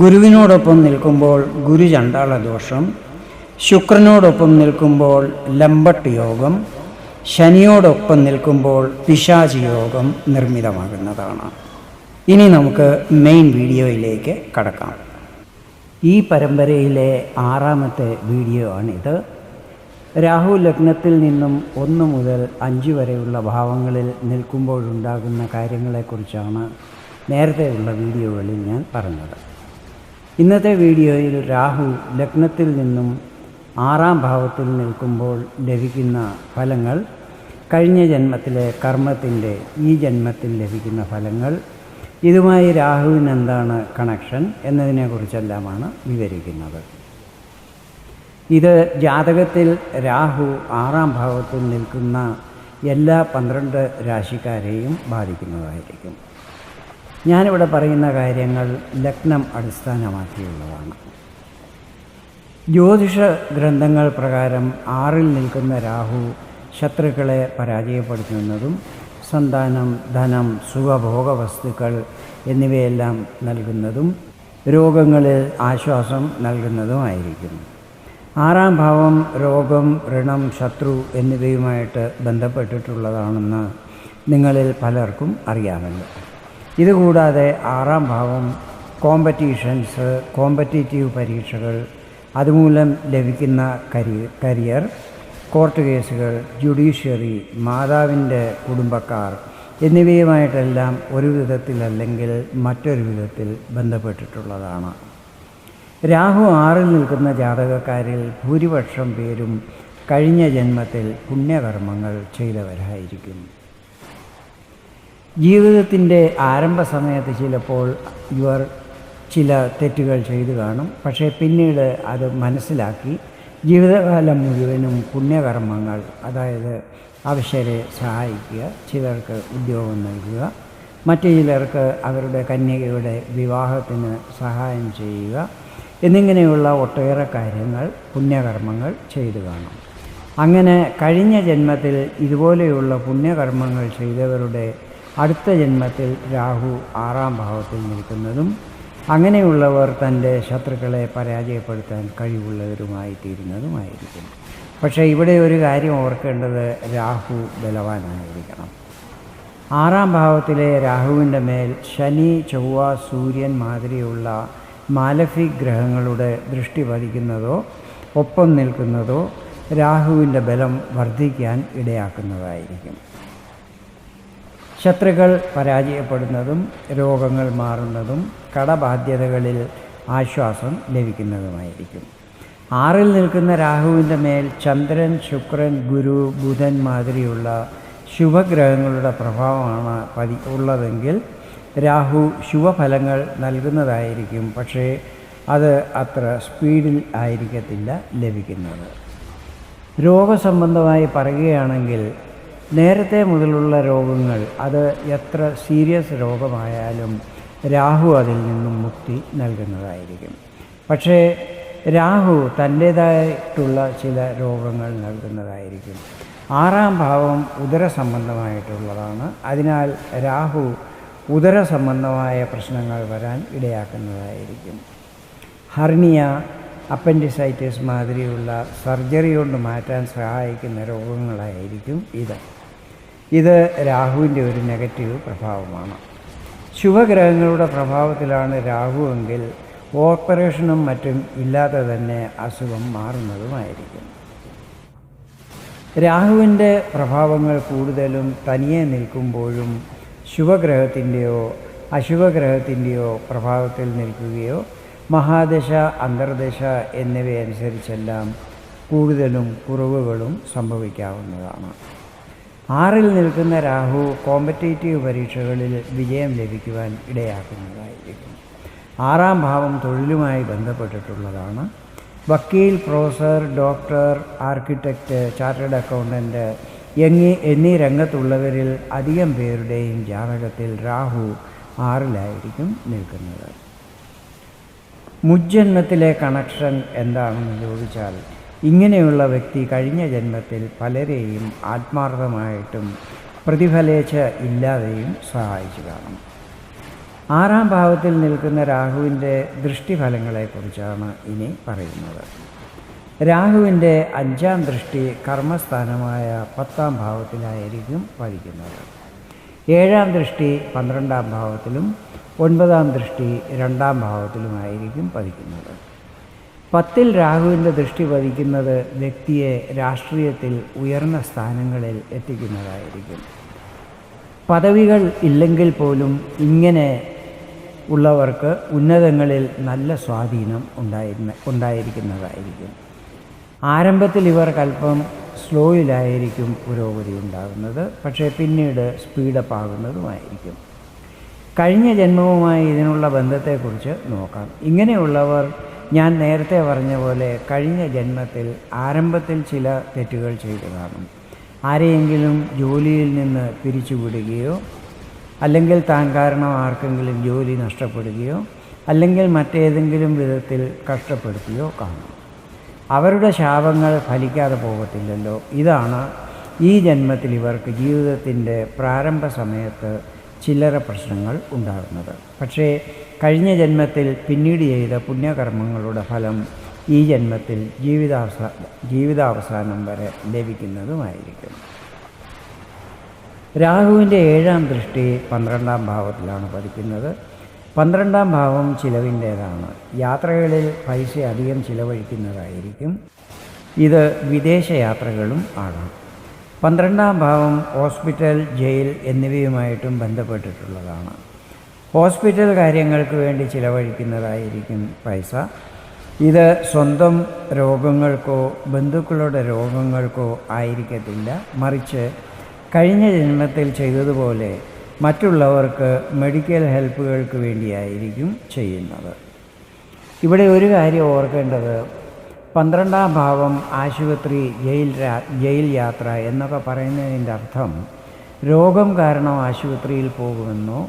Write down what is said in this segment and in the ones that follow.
ഗുരുവിനോടൊപ്പം നിൽക്കുമ്പോൾ ഗുരു ഗുരുചണ്ടാള ദോഷം ശുക്രനോടൊപ്പം നിൽക്കുമ്പോൾ ലംബട്ട് യോഗം ശനിയോടൊപ്പം നിൽക്കുമ്പോൾ പിശാചി യോഗം നിർമ്മിതമാകുന്നതാണ്. ഇനി നമുക്ക് മെയിൻ വീഡിയോയിലേക്ക് കടക്കാം. ഈ പരമ്പരയിലെ ആറാമത്തെ വീഡിയോ ആണിത്. രാഹു ലഗ്നത്തിൽ നിന്നും ഒന്ന് മുതൽ അഞ്ച് വരെയുള്ള ഭാവങ്ങളിൽ നിൽക്കുമ്പോഴുണ്ടാകുന്ന കാര്യങ്ങളെക്കുറിച്ചാണ് നേരത്തെയുള്ള വീഡിയോകളിൽ ഞാൻ പറഞ്ഞത്. ഇന്നത്തെ വീഡിയോയിൽ രാഹു ലഗ്നത്തിൽ നിന്നും ആറാം ഭാവത്തിൽ നിൽക്കുമ്പോൾ ലഭിക്കുന്ന ഫലങ്ങൾ കഴിഞ്ഞ ജന്മത്തിലെ കർമ്മത്തിന്റെ ഈ ജന്മത്തിൽ ലഭിക്കുന്ന ഫലങ്ങൾ ഇതുമായി രാഹുവിന് എന്താണ് കണക്ഷൻ എന്നതിനെക്കുറിച്ചെല്ലാമാണ് വിവരിക്കുന്നത്. ഇത് ജാതകത്തിൽ രാഹു ആറാം ഭാവത്തിൽ നിൽക്കുന്ന എല്ലാ പന്ത്രണ്ട് രാശിക്കാരെയും ബാധിക്കുന്നതായിരിക്കും. ഞാനിവിടെ പറയുന്ന കാര്യങ്ങൾ ലഗ്നം അടിസ്ഥാനമാക്കിയുള്ളതാണ്. ജ്യോതിഷ ഗ്രന്ഥങ്ങൾ പ്രകാരം ആറിൽ നിൽക്കുന്ന രാഹു ശത്രുക്കളെ പരാജയപ്പെടുത്തുന്നതും സന്താനം ധനം സുഖഭോഗ വസ്തുക്കൾ എന്നിവയെല്ലാം നൽകുന്നതും രോഗങ്ങളിൽ ആശ്വാസം നൽകുന്നതുമായിരിക്കും. ആറാം ഭാവം രോഗം ഋണം ശത്രു എന്നിവയുമായിട്ട് ബന്ധപ്പെട്ടിട്ടുള്ളതാണെന്ന് നിങ്ങളിൽ പലർക്കും അറിയാമല്ലോ. ഇതുകൂടാതെ ആറാം ഭാവം കോമ്പറ്റീഷൻസ് കോമ്പറ്റീറ്റീവ് പരീക്ഷകൾ അതുമൂലം ലഭിക്കുന്ന കരിയർ കരിയർ കോർട്ട് കേസുകൾ ജുഡീഷ്യറി മാതാവിന്റെ കുടുംബക്കാർ എന്നിവയുമായിട്ടെല്ലാം ഒരു വിധത്തിലല്ലെങ്കിൽ മറ്റൊരു വിധത്തിൽ ബന്ധപ്പെട്ടിട്ടുള്ളതാണ്. രാഹു ആറിൽ നിൽക്കുന്ന ജാതകക്കാരിൽ ഭൂരിപക്ഷം പേരും കഴിഞ്ഞ ജന്മത്തിൽ പുണ്യകർമ്മങ്ങൾ ചെയ്തവരായിരിക്കും. ജീവിതത്തിന്റെ ആരംഭ സമയത്ത് ചിലപ്പോൾ ഇവർ ചില തെറ്റുകൾ ചെയ്തു കാണും. പക്ഷേ പിന്നീട് അത് മനസ്സിലാക്കി ജീവിതകാലം മുഴുവനും പുണ്യകർമ്മങ്ങൾ അതായത് അവശരെ സഹായിക്കുക ചിലർക്ക് ഉദ്യോഗം നൽകുക മറ്റു ചിലർക്ക് അവരുടെ കന്യകയുടെ വിവാഹത്തിന് സഹായം ചെയ്യുക എന്നിങ്ങനെയുള്ള ഒട്ടേറെ കാര്യങ്ങൾ പുണ്യകർമ്മങ്ങൾ ചെയ്തു കാണും. അങ്ങനെ കഴിഞ്ഞ ജന്മത്തിൽ ഇതുപോലെയുള്ള പുണ്യകർമ്മങ്ങൾ ചെയ്തവരുടെ അടുത്ത ജന്മത്തിൽ രാഹു ആറാം ഭാവത്തിൽ നിൽക്കുന്നതും അങ്ങനെയുള്ളവർ തന്റെ ശത്രുക്കളെ പരാജയപ്പെടുത്താൻ കഴിവുള്ളവരുമായി തീരുന്നതുമായിരിക്കും പക്ഷേ ഇവിടെ ഒരു കാര്യം ഓർക്കേണ്ടത് രാഹു ബലവാനായിരിക്കണം. ആറാം ഭാവത്തിലെ രാഹുവിന്റെ മേൽ ശനി ചൊവ്വ സൂര്യൻ മാതിരിയുള്ള മാലഫി ഗ്രഹങ്ങളുടെ ദൃഷ്ടി പതിക്കുന്നതോ ഒപ്പം നിൽക്കുന്നതോ രാഹുവിന്റെ ബലം വർദ്ധിക്കാൻ ഇടയാക്കുന്നതായിരിക്കും. ശത്രുക്കൾ പരാജയപ്പെടുന്നതും രോഗങ്ങൾ മാറുന്നതും കടബാധ്യതകളിൽ ആശ്വാസം ലഭിക്കുന്നതുമായിരിക്കും. ആറിൽ നിൽക്കുന്ന രാഹുവിന്റെ മേൽ ചന്ദ്രൻ ശുക്രൻ ഗുരു ബുധൻ മാതിരിയുള്ള ശുഭഗ്രഹങ്ങളുടെ പ്രഭാവമാണ് പതി ഉള്ളതെങ്കിൽ രാഹു ശുഭഫലങ്ങൾ നൽകുന്നതായിരിക്കും. പക്ഷേ അത് അത്ര സ്പീഡിൽ ആയിരിക്കത്തില്ല ലഭിക്കുന്നത്. രോഗസംബന്ധമായി പറയുകയാണെങ്കിൽ നേരത്തെ മുതലുള്ള രോഗങ്ങൾ അത് എത്ര സീരിയസ് രോഗമായാലും രാഹു അതിൽ നിന്നും മുക്തി നൽകുന്നതായിരിക്കും. പക്ഷേ രാഹു തന്റേതായിട്ടുള്ള ചില രോഗങ്ങൾ നൽകുന്നതായിരിക്കും. ആറാം ഭാവം ഉദര സംബന്ധമായിട്ടുള്ളതാണ്. അതിനാൽ രാഹു ഉദര സംബന്ധമായ പ്രശ്നങ്ങൾ വരാൻ ഇടയാക്കുന്നതായിരിക്കും. ഹർണിയ അപ്പൻഡിസൈറ്റിസ് മാതിരിയുള്ള സർജറി കൊണ്ട് മാറ്റാൻ സഹായിക്കുന്ന രോഗങ്ങളായിരിക്കും ഇത്. ഇത് രാഹുവിന്റെ ഒരു നെഗറ്റീവ് പ്രഭാവമാണ്. ശുഭഗ്രഹങ്ങളുടെ പ്രഭാവത്തിലാണ് രാഹു എങ്കിൽ ഓപ്പറേഷനും മറ്റും ഇല്ലാതെ തന്നെ അസുഖം മാറുന്നതുമായിരിക്കും. രാഹുവിന്റെ പ്രഭാവങ്ങൾ കൂടുതലും തനിയെ നിൽക്കുമ്പോഴും ശുഭഗ്രഹത്തിന്റെയോ അശുഭഗ്രഹത്തിന്റെയോ പ്രഭാവത്തിൽ നിൽക്കുകയോ മഹാദശ അന്തർദശ എന്നിവയനുസരിച്ചെല്ലാം കൂടുതലും കുറവുകളും സംഭവിക്കാവുന്നതാണ്. ആറിൽ നിൽക്കുന്ന രാഹു കോമ്പറ്റേറ്റീവ് പരീക്ഷകളിൽ വിജയം ലഭിക്കുവാൻ ഇടയാക്കുന്നതായിരിക്കും. ആറാം ഭാവം തൊഴിലുമായി ബന്ധപ്പെട്ടിട്ടുള്ളതാണ്. വക്കീൽ professor doctor architect chartered accountant എന്നീ എന്നീ രംഗത്തുള്ളവരിൽ അധികം പേരുടെയും ജാതകത്തിൽ രാഹു ആറിലായിരിക്കും നിൽക്കുന്നത്. മുജ്ജന്മത്തിലെ കണക്ഷൻ എന്താണെന്ന് ചോദിച്ചാൽ ഇങ്ങനെയുള്ള വ്യക്തി കഴിഞ്ഞ ജന്മത്തിൽ പലരെയും ആത്മാർത്ഥമായിട്ടും പ്രതിഫലേച്ഛ ഇല്ലാതെയും സഹായിച്ചു കാണും ആറാം ഭാവത്തിൽ നിൽക്കുന്ന രാഹുവിന്റെ ദൃഷ്ടിഫലങ്ങളെക്കുറിച്ചാണ് ഇനി പറയുന്നത്. രാഹുവിന്റെ അഞ്ചാം ദൃഷ്ടി കർമ്മസ്ഥാനമായ പത്താം ഭാവത്തിലായിരിക്കും പതിക്കുന്നത് ഏഴാം ദൃഷ്ടി പന്ത്രണ്ടാം ഭാവത്തിലും ഒൻപതാം ദൃഷ്ടി രണ്ടാം ഭാവത്തിലുമായിരിക്കും പതിക്കുന്നത്. പത്തിൽ രാഹുവിന്റെ ദൃഷ്ടി പതിക്കുന്നത് വ്യക്തിയെ രാഷ്ട്രീയത്തിൽ ഉയർന്ന സ്ഥാനങ്ങളിൽ എത്തിക്കുന്നതായിരിക്കും. പദവികൾ ഇല്ലെങ്കിൽ പോലും ഇങ്ങനെ ഉള്ളവർക്ക് ഉന്നതങ്ങളിൽ നല്ല സ്വാധീനം ഉണ്ടായിരുന്ന ഉണ്ടായിരിക്കുന്നതായിരിക്കും. ആരംഭത്തിൽ ഇവർക്കല്പം സ്ലോയിലായിരിക്കും പുരോഗതി ഉണ്ടാകുന്നത് പക്ഷേ പിന്നീട് സ്പീഡപ്പ് ആകുന്നതുമായിരിക്കും കഴിഞ്ഞ ജന്മവുമായി ഇതിനുള്ള ബന്ധത്തെക്കുറിച്ച് നോക്കാം. ഇങ്ങനെയുള്ളവർ ഞാൻ നേരത്തെ പറഞ്ഞ പോലെ കഴിഞ്ഞ ജന്മത്തിൽ ആരംഭത്തിൽ ചില തെറ്റുകൾ ചെയ്തു കാണും. ആരെയെങ്കിലും ജോലിയിൽ നിന്ന് പിരിച്ചുവിടുകയോ അല്ലെങ്കിൽ താൻ കാരണം ആർക്കെങ്കിലും ജോലി നഷ്ടപ്പെടുകയോ അല്ലെങ്കിൽ മറ്റേതെങ്കിലും വിധത്തിൽ കഷ്ടപ്പെടുത്തിയോ കാണും. അവരുടെ ശാപങ്ങൾ ഫലിക്കാതെ പോകത്തില്ലല്ലോ. ഇതാണ് ഈ ജന്മത്തിൽ ഇവർക്ക് ജീവിതത്തിന്റെ പ്രാരംഭ സമയത്ത് ചില്ലറ പ്രശ്നങ്ങൾ ഉണ്ടാകുന്നത്. പക്ഷേ കഴിഞ്ഞ ജന്മത്തിൽ പിന്നീട് ചെയ്ത പുണ്യകർമ്മങ്ങളുടെ ഫലം ഈ ജന്മത്തിൽ ജീവിതാവസാ ജീവിതാവസാനം വരെ ലഭിക്കുന്നതുമായിരിക്കും. രാഹുവിന്റെ ഏഴാം ദൃഷ്ടി പന്ത്രണ്ടാം ഭാവത്തിലാണ് പതിക്കുന്നത്. പന്ത്രണ്ടാം ഭാവം ചിലവിന്റേതാണ്. യാത്രകളിൽ പൈസ അധികം ചിലവഴിക്കുന്നതായിരിക്കും. ഇത് വിദേശ യാത്രകളും ആകാം. പന്ത്രണ്ടാം ഭാവം ഹോസ്പിറ്റൽ ജയിൽ എന്നിവയുമായിട്ടും ബന്ധപ്പെട്ടിട്ടുള്ളതാണ്. ഹോസ്പിറ്റൽ കാര്യങ്ങൾക്ക് വേണ്ടി ചിലവഴിക്കുന്നതായിരിക്കും പൈസ. ഇത് സ്വന്തം രോഗങ്ങൾക്കോ ബന്ധുക്കളുടെ രോഗങ്ങൾക്കോ ആയിരിക്കത്തില്ല. മറിച്ച് കഴിഞ്ഞ ജന്മത്തിൽ ചെയ്തതുപോലെ മറ്റുള്ളവർക്ക് മെഡിക്കൽ ഹെൽപ്പുകൾക്ക് വേണ്ടിയായിരിക്കും ചെയ്യുന്നത്. ഇവിടെ ഒരു കാര്യം ഓർക്കേണ്ടത്. പന്ത്രണ്ടാം ഭാവം ആശുപത്രി ജയിൽ ജയിൽ യാത്ര എന്നൊക്കെ പറയുന്നതിന്റെ അർത്ഥം രോഗം കാരണം ആശുപത്രിയിൽ പോകുമെന്നോ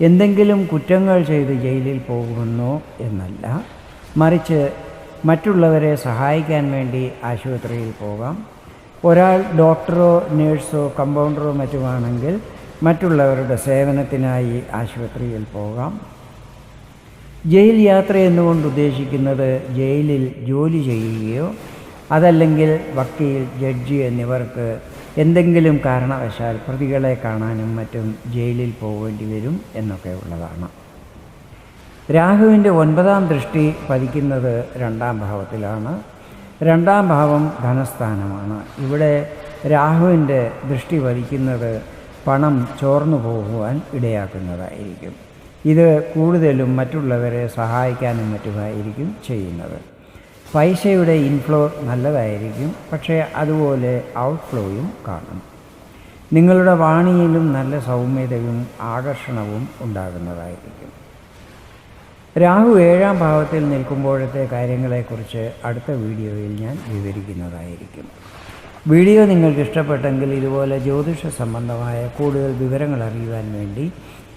എന്തെങ്കിലും കുറ്റങ്ങൾ ചെയ്ത് ജയിലിൽ പോകുമെന്നോ എന്നല്ല. മറിച്ച് മറ്റുള്ളവരെ സഹായിക്കാൻ വേണ്ടി ആശുപത്രിയിൽ പോകാം. ഒരാൾ ഡോക്ടറോ നേഴ്സോ കമ്പൗണ്ടറോ മറ്റുമാണെങ്കിൽ മറ്റുള്ളവരുടെ സേവനത്തിനായി ആശുപത്രിയിൽ പോകാം. ജയിൽ യാത്ര എന്നുകൊണ്ട് ഉദ്ദേശിക്കുന്നത് ജയിലിൽ ജോലി ചെയ്യുകയോ അതല്ലെങ്കിൽ വക്കീൽ ജഡ്ജി എന്നിവർക്ക് എന്തെങ്കിലും കാരണവശാൽ പ്രതികളെ കാണാനും മറ്റും ജയിലിൽ പോകേണ്ടി വരും എന്നൊക്കെ ഉള്ളതാണ്. രാഹുവിന്റെ ഒൻപതാം ദൃഷ്ടി പതിക്കുന്നത് രണ്ടാം ഭാവത്തിലാണ്. രണ്ടാം ഭാവം ധനസ്ഥാനമാണ്. ഇവിടെ രാഹുവിന്റെ ദൃഷ്ടി പതിക്കുന്നത് പണം ചോർന്നു പോകുവാൻ ഇടയാക്കുന്നതായിരിക്കും. ഇത് കൂടുതലും മറ്റുള്ളവരെ സഹായിക്കാനും മറ്റുമായിരിക്കും ചെയ്യുന്നത്. പൈസയുടെ ഇൻഫ്ലോ നല്ലതായിരിക്കും പക്ഷേ അതുപോലെ ഔട്ട്ഫ്ലോയും കാണും. നിങ്ങളുടെ വാണിയിലും നല്ല സൗമ്യതയും ആകർഷണവും ഉണ്ടാകുന്നതായിരിക്കും. രാഹു ഏഴാം ഭാവത്തിൽ നിൽക്കുമ്പോഴത്തെ കാര്യങ്ങളെക്കുറിച്ച് അടുത്ത വീഡിയോയിൽ ഞാൻ വിവരിക്കുന്നതായിരിക്കും. വീഡിയോ നിങ്ങൾക്ക് ഇഷ്ടപ്പെട്ടെങ്കിൽ ഇതുപോലെ ജ്യോതിഷ സംബന്ധമായ കൂടുതൽ വിവരങ്ങൾ അറിയുവാൻ വേണ്ടി